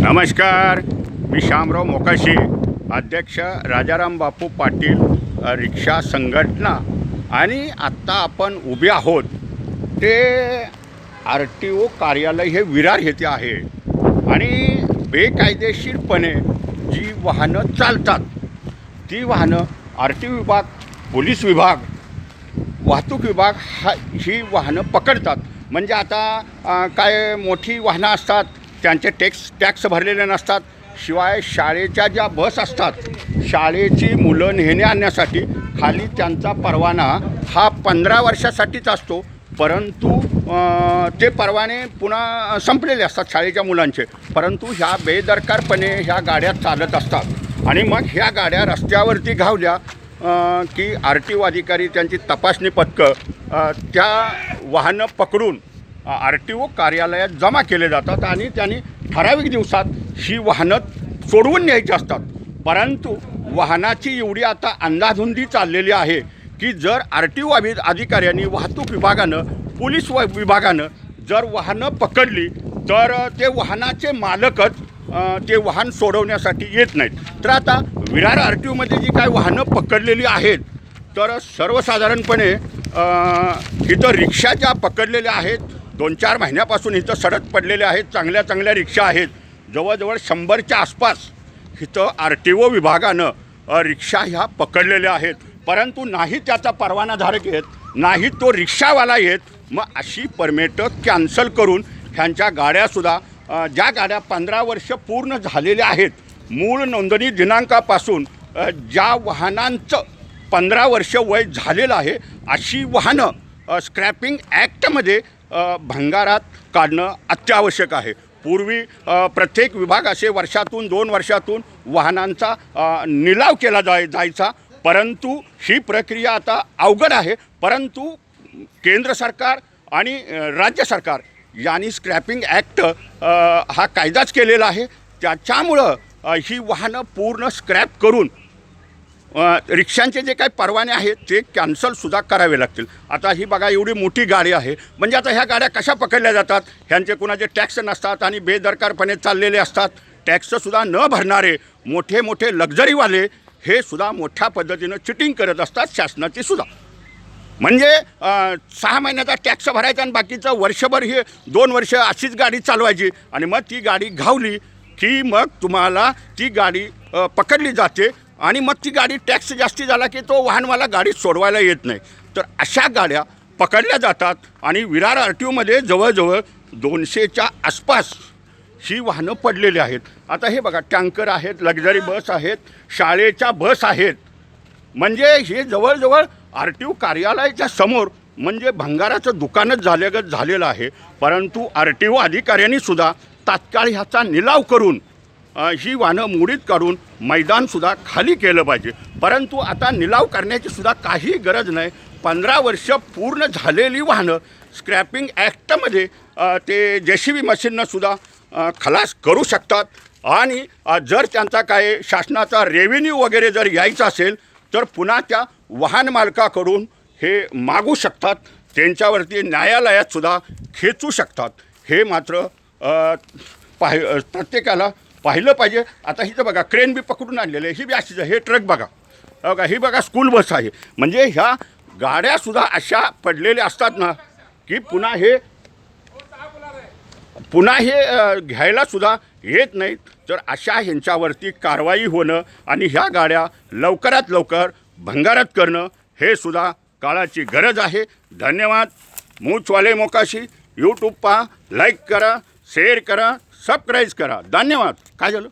नमस्कार मी श्यामराव मोकाशी अध्यक्ष राजाराम बापू पाटील रिक्षा संघटना. आणि आत्ता आपण उभे आहोत ते आर टी ओ कार्यालय हे विरार येथे आहे. आणि बेकायदेशीरपणे जी वाहनं चालतात ती वाहनं आर टी विभाग पोलीस विभाग वाहतूक विभाग हा ही वाहनं पकडतात. म्हणजे आता काय मोठी वाहनं असतात त्यांचे टॅक्स टॅक्स भरलेले नसतात शिवाय शाळेच्या ज्या बस असतात शाळेची मुलं नेणे आणण्यासाठी खाली त्यांचा परवाना हा पंधरा वर्षासाठीच असतो. परंतु ते परवाने पुन्हा संपलेले असतात शाळेच्या मुलांचे. परंतु ह्या बेदरकारपणे ह्या गाड्या चालत असतात. आणि मग ह्या गाड्या रस्त्यावरती घावल्या की आर टी ओ अधिकारी त्यांची तपासणी पथकं त्या वाहनं पकडून आर टी ओ कार्यालयात जमा केले जातात आणि त्यांनी ठराविक दिवसात ही वाहनं सोडवून न्यायची असतात. परंतु वाहनाची एवढी आता अंदाधुंदी चाललेली आहे की जर आर टी ओ अधिकाऱ्यांनी वाहतूक विभागानं पोलीस व- विभागानं जर वाहनं पकडली तर ते वाहनाचे मालकच ते वाहन सोडवण्यासाठी येत नाहीत. तर आता विरार आर टी ओमध्ये जी काय वाहनं पकडलेली आहेत तर सर्वसाधारणपणे इथं रिक्षा ज्या पकडलेल्या आहेत दोन चार महिन्यापासून इथं सडक पडलेल्या आहेत चांगल्या चांगल्या रिक्षा आहेत. जवळजवळ शंभरच्या आसपास इथं आर टी ओ विभागानं रिक्षा ह्या पकडलेल्या आहेत. परंतु नाही त्याचा परवानाधारक येत नाही तो रिक्षावाला येत मग अशी परमिटं कॅन्सल करून ह्यांच्या गाड्यासुद्धा ज्या गाड्या पंधरा वर्ष पूर्ण झालेल्या आहेत मूळ नोंदणी दिनांकापासून ज्या वाहनांचं पंधरा वर्ष वय झालेलं आहे अशी वाहनं स्क्रॅपिंग ॲक्टमध्ये भंगारात काढणं अत्यावश्यक आहे. पूर्वी प्रत्येक विभाग असे वर्षातून दोन वर्षातून वाहनांचा निलाव केला जाय जायचा. परंतु ही प्रक्रिया आता अवघड आहे. परंतु केंद्र सरकार आणि राज्य सरकार यांनी स्क्रॅपिंग ॲक्ट हा कायदाच केलेला आहे. त्याच्यामुळं ही वाहनं पूर्ण स्क्रॅप करून रिक्षांचे जे काही परवाने आहेत ते कॅन्सलसुद्धा करावे लागतील. आता ही बघा एवढी मोठी गाडी आहे. म्हणजे आता ह्या गाड्या कशा पकडल्या जातात? ह्यांचे कुणाचे टॅक्स नसतात आणि बेदरकारपणे चाललेले असतात. टॅक्ससुद्धा न भरणारे मोठे मोठे लक्झरीवाले हे सुद्धा मोठ्या पद्धतीनं चिटिंग करत असतात शासनाची सुद्धा. म्हणजे सहा महिन्याचा टॅक्स भरायचा आणि बाकीचं वर्षभर हे दोन वर्ष अशीच गाडी चालवायची आणि मग ती गाडी घावली की मग तुम्हाला ती गाडी पकडली जाते. आणि मग ती गाडी टॅक्स जास्ती झाला की तो वाहनवाला गाडी सोडवायला येत नाही. तर अशा गाड्या पकडल्या जातात आणि विरार आर टी ओमध्ये जवळजवळ दोनशेच्या आसपास ही वाहनं पडलेली आहेत. आता हे बघा टँकर आहेत लक्झरी बस आहेत शाळेच्या बस आहेत. म्हणजे हे जवळजवळ आर टी ओ कार्यालयाच्या समोर म्हणजे भंगाराचं दुकानच झाल्यागत झालेलं आहे. परंतु आर टी ओ अधिकाऱ्यांनी सुद्धा तात्काळ ह्याचा निलाव करून ही वाहनं मोडीत काढून मैदानसुद्धा खाली केलं पाहिजे. परंतु आता निलाव करण्याची सुद्धा काही गरज नाही. पंधरा वर्ष पूर्ण झालेली वाहनं स्क्रॅपिंग ॲक्टमध्ये ते जे सी बी मशीननं खलास करू शकतात. आणि जर त्यांचा काय शासनाचा रेव्हेन्यू वगैरे जर यायचा असेल तर पुन्हा त्या वाहन मालकाकडून हे मागू शकतात. त्यांच्यावरती न्यायालयातसुद्धा खेचू शकतात. हे मात्र पाहि प्रत्येकाला पाहिलं पाहिजे. आता हिचं बघा क्रेन बी पकडून आणलेलं आहे. ही बी अशीच आहे. हे ट्रक बघा. हे बघा ही बघा स्कूल बस आहे. म्हणजे ह्या गाड्यासुद्धा अशा पडलेल्या असतात ना की पुन्हा हे पुन्हा हे घ्यायलासुद्धा येत नाहीत. तर अशा ह्यांच्यावरती कारवाई होणं आणि ह्या गाड्या लवकरात लवकर भंगारात करणं हे सुद्धा काळाची गरज आहे. धन्यवाद. मूचवाले मोकाशी. यूट्यूब पहा लाईक करा शेअर करा. सबस्क्राईब करा. धन्यवाद. काय झालं?